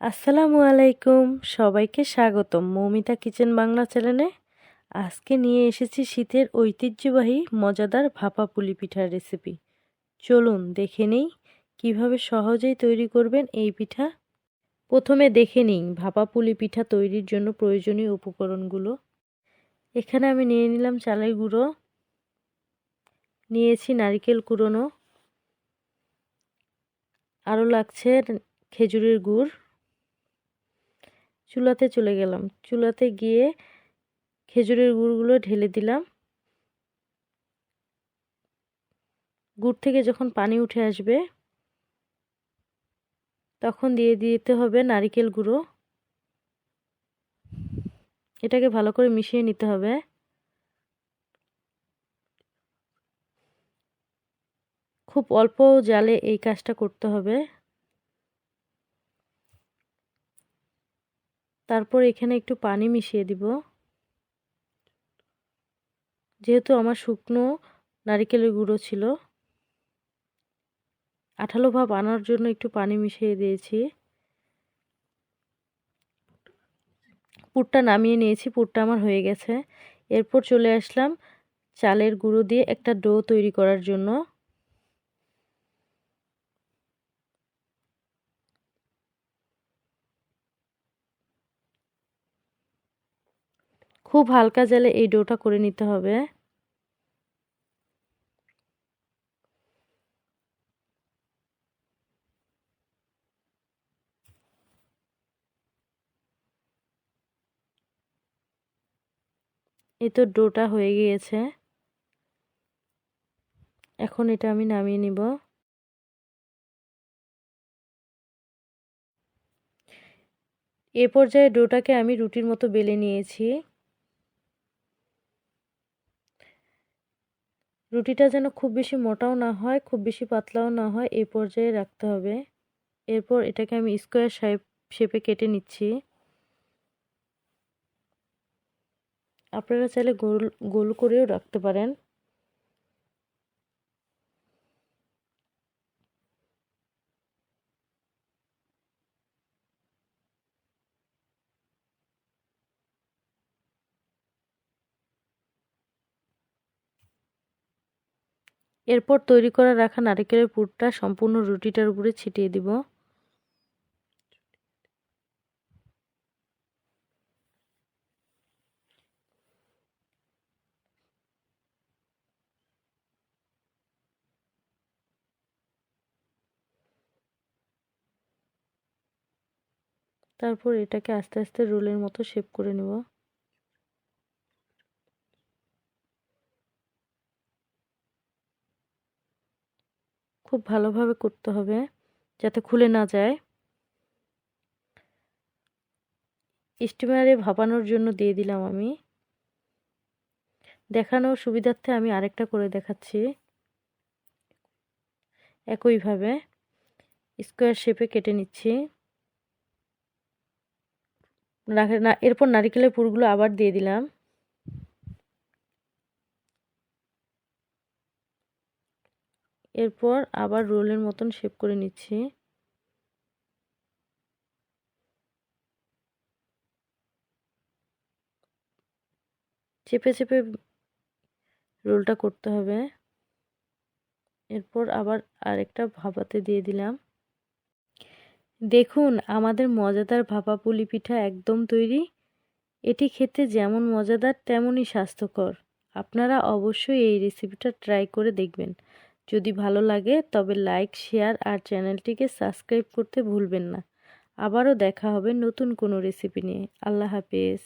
আসসালামু আলাইকুম। সবাইকে স্বাগতম মৌমিতা কিচেন বাংলা চ্যানেলে। আজকে নিয়ে এসেছি শীতের ঐতিহ্যবাহী, মজাদার ভাপা পুলি পিঠার রেসিপি। চলুন দেখে নেই কীভাবে সহজেই তৈরি করবেন এই পিঠা। প্রথমে দেখে নিই ভাপা পুলি পিঠা তৈরির জন্য প্রয়োজনীয় উপকরণগুলো। এখানে আমি নিয়ে নিলাম চালের গুঁড়ো। নিয়েছি নারিকেল কুড়োনো। আরও লাগছে খেজুরের গুড়। চুলাতে চলে গেলাম। চুলাতে গিয়ে খেজুরের গুড়গুলো ঢেলে দিলাম। গুড় থেকে যখন পানি উঠে আসবে, তখন দিয়ে দিতে হবে নারিকেল গুঁড়ো। এটাকে ভালো করে মিশিয়ে নিতে হবে। খুব অল্প জালে এই কাজটা করতে হবে। তারপর এখানে একটু পানি মিশিয়ে দিব। যেহেতু আমার শুকনো নারিকেলের গুঁড়ো ছিল, আঠালো ভাব আনার জন্য একটু পানি মিশিয়ে দিয়েছি। পুরটা নামিয়ে নিয়েছি, পুরটা আমার হয়ে গেছে। এরপর চলে আসলাম চালের গুঁড়ো দিয়ে একটা ডো তৈরি করার জন্য। খুব হালকা জালে এই ডোটা করে নিতে হবে। এই তো ডোটা হয়ে গিয়েছে। এখন এটা আমি নামিয়ে নিব। এ পর্যায়ে ডোটাকে আমি রুটির মতো বেলে নিয়েছি। রুটিটা যেন খুব বেশি মোটাও না হয়, খুব বেশি পাতলাও না হয় এই পর্যায়ে রাখতে হবে। এরপর এটাকে আমি স্কোয়ার শেপ শেপে কেটে নিচ্ছি। আপনারা চাইলে গোল গোল করেও রাখতে পারেন। এরপর তৈরি করা রাখা নারিকেলের পুরটা সম্পূর্ণ রুটিটার উপরে ছিটিয়ে দিব। তারপর এটাকে আস্তে আস্তে রোলের মতো শেপ করে নেব। খুব ভালোভাবে করতে হবে যাতে খুলে না যায়। স্টিমারে ভাপানোর জন্য দিয়ে দিলাম আমি। দেখানোর সুবিধার্থে আমি আরেকটা করে দেখাচ্ছি। একইভাবে স্কোয়ার শেপে কেটে নিচ্ছি। এরপর নারিকেলের পুরগুলো আবার দিয়ে দিলাম। এরপর আবার রোলের মতন শেপ করে নিচ্ছি। চেপে চেপে রোলটা করতে হবে। এরপর আবার আরেকটা ভাপাতে দিয়ে দিলাম। দেখুন, আমাদের মজাদার ভাপা পুলি পিঠা একদম তৈরি। এটি খেতে যেমন মজাদার, তেমনই স্বাস্থ্যকর। আপনারা অবশ্যই এই রেসিপিটা ট্রাই করে দেখবেন। যদি ভালো লাগে, তবে লাইক, শেয়ার আর চ্যানেলটিকে সাবস্ক্রাইব করতে ভুলবেন না। আবারও দেখা হবে নতুন কোনো রেসিপি নিয়ে। আল্লাহ হাফেজ।